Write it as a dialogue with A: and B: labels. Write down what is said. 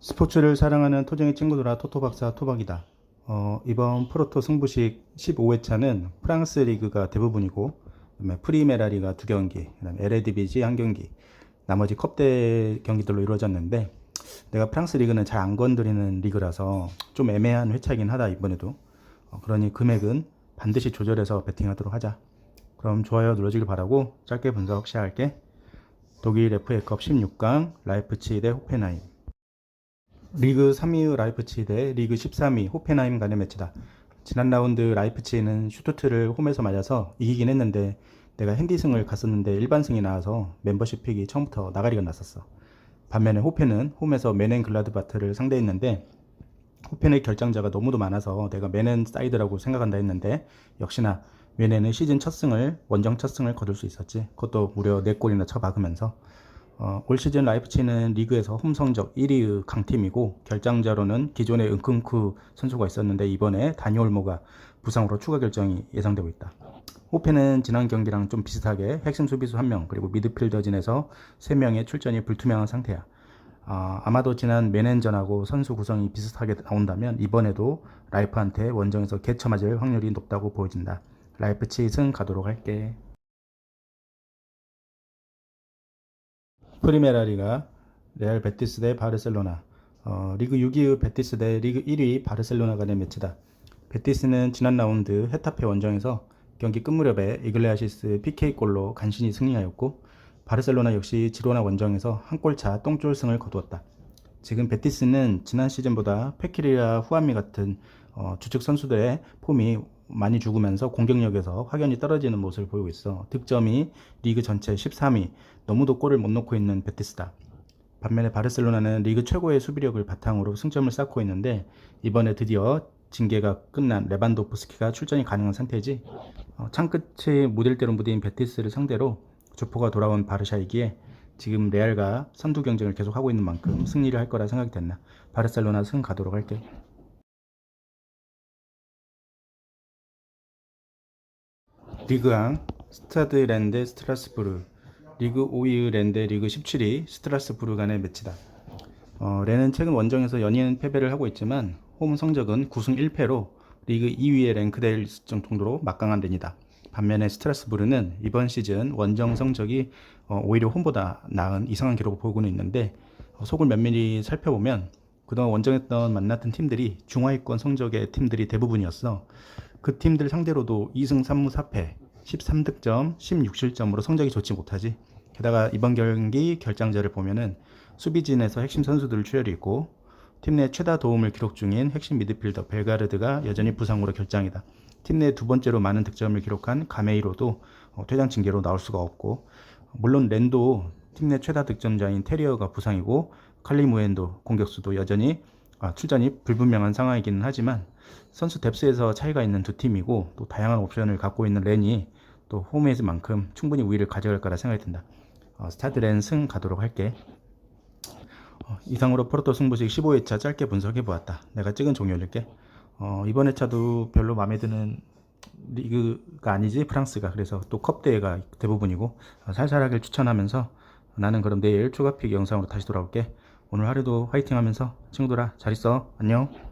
A: 스포츠를 사랑하는 토종의 친구들아 토토박사 토박이다. 어, 이번 프로토 승부식 15회차는 프랑스 리그가 대부분이고 그다음에 프리메라리가 두 경기, 그다음에 에레디비지 한 경기, 나머지 컵대 경기들로 이루어졌는데 내가 프랑스 리그는 잘 안 건드리는 리그라서 좀 애매한 회차이긴 하다 이번에도. 어, 그러니 금액은 반드시 조절해서 베팅하도록 하자. 그럼 좋아요 눌러주길 바라고 짧게 분석 시작할게. 독일 FA컵 16강 라이프치히 대 호펜하임. 리그 3위 라이프치히 대 리그 13위 호펜하임 간의 매치다. 지난 라운드 라이프치히는 슈투트를 홈에서 맞아서 이기긴 했는데 내가 핸디승을 갔었는데 일반승이 나와서 멤버십 픽이 처음부터 나가리가 났었어. 반면에 호펜은 홈에서 메넨 글라드바트를 상대했는데 호펜의 결장자가 너무도 많아서 내가 메넨 사이드라고 생각한다 했는데 역시나 메넨은 시즌 첫 승을 원정 첫 승을 거둘 수 있었지. 그것도 무려 4골이나 쳐박으면서 어, 올 시즌 라이프치히는 리그에서 홈 성적 1위의 강팀이고 결장자로는 기존에 은kun쿠 선수가 있었는데 이번에 다니올모가 부상으로 추가 결정이 예상되고 있다. 호펜은 지난 경기랑 좀 비슷하게 핵심 수비수 1명 그리고 미드필더진에서 3명의 출전이 불투명한 상태야. 아, 아마도 지난 메넨전하고 선수 구성이 비슷하게 나온다면 이번에도 라이프한테 원정에서 개처맞을 확률이 높다고 보여진다. 라이프치히 승 가도록 할게. 프리메라 리가 레알 베티스 대 바르셀로나 어, 리그 6위의 베티스 대 리그 1위 바르셀로나 간의 매치다. 베티스는 지난 라운드 헤타페 원정에서 경기 끝 무렵에 이글레아시스 PK골로 간신히 승리하였고 바르셀로나 역시 지로나 원정에서 한 골차 똥줄승을 거두었다. 지금 베티스는 지난 시즌보다 페키리와 후아미 같은 어, 주축 선수들의 폼이 많이 죽으면서 공격력에서 확연히 떨어지는 모습을 보이고 있어. 득점이 리그 전체 13위, 너무도 골을 못 넣고 있는 베티스다. 반면에 바르셀로나는 리그 최고의 수비력을 바탕으로 승점을 쌓고 있는데 이번에 드디어 징계가 끝난 레반도프스키가 출전이 가능한 상태지. 어, 창끝에 무딜대로 무딘 베티스를 상대로 조포가 돌아온 바르샤이기에 지금 레알과 선두 경쟁을 계속하고 있는 만큼 승리를 할 거라 생각이 됐나. 바르셀로나 승 가도록 할게. 리그앙 스타드 랜드 스트라스부르 리그 5위 랜드 리그 17위 스트라스부르 간의 매치다. 어, 렌은 최근 원정에서 연이은 패배를 하고 있지만 홈 성적은 9승 1패로 리그 2위에 랭크될 정도로 막강한 렌이다. 반면에 스트라스부르는 이번 시즌 원정 성적이 어, 오히려 홈보다 나은 이상한 기록을 보고는 있는데 어, 속을 면밀히 살펴보면 그동안 원정했던 만났던 팀들이 중하위권 성적의 팀들이 대부분이었어. 그 팀들 상대로도 2승 3무 4패, 13득점, 16실점으로 성적이 좋지 못하지. 게다가 이번 경기 결장자를 보면은 수비진에서 핵심 선수들을 출혈이 있고 팀 내 최다 도움을 기록 중인 핵심 미드필더 벨가르드가 여전히 부상으로 결장이다. 팀 내 두 번째로 많은 득점을 기록한 가메이로도 어, 퇴장 징계로 나올 수가 없고 물론 렌도 팀 내 최다 득점자인 테리어가 부상이고 칼리무엔도 공격수도 여전히 아, 출전이 불분명한 상황이기는 하지만 선수 뎁스에서 차이가 있는 두 팀이고 또 다양한 옵션을 갖고 있는 렌이 또 홈에서만큼 충분히 우위를 가져갈 거라 생각이 든다. 어, 스타드 렌승 가도록 할게. 어, 이상으로 프로토 승부식 15회차 짧게 분석해 보았다. 내가 찍은 종이 올릴게. 어, 이번 회차도 별로 마음에 드는 리그가 아니지 프랑스가 그래서 또 컵 대회가 대부분이고 어, 살살하길 추천하면서 나는 그럼 내일 추가픽 영상으로 다시 돌아올게. 오늘 하루도 화이팅 하면서 친구들아 잘 있어. 안녕.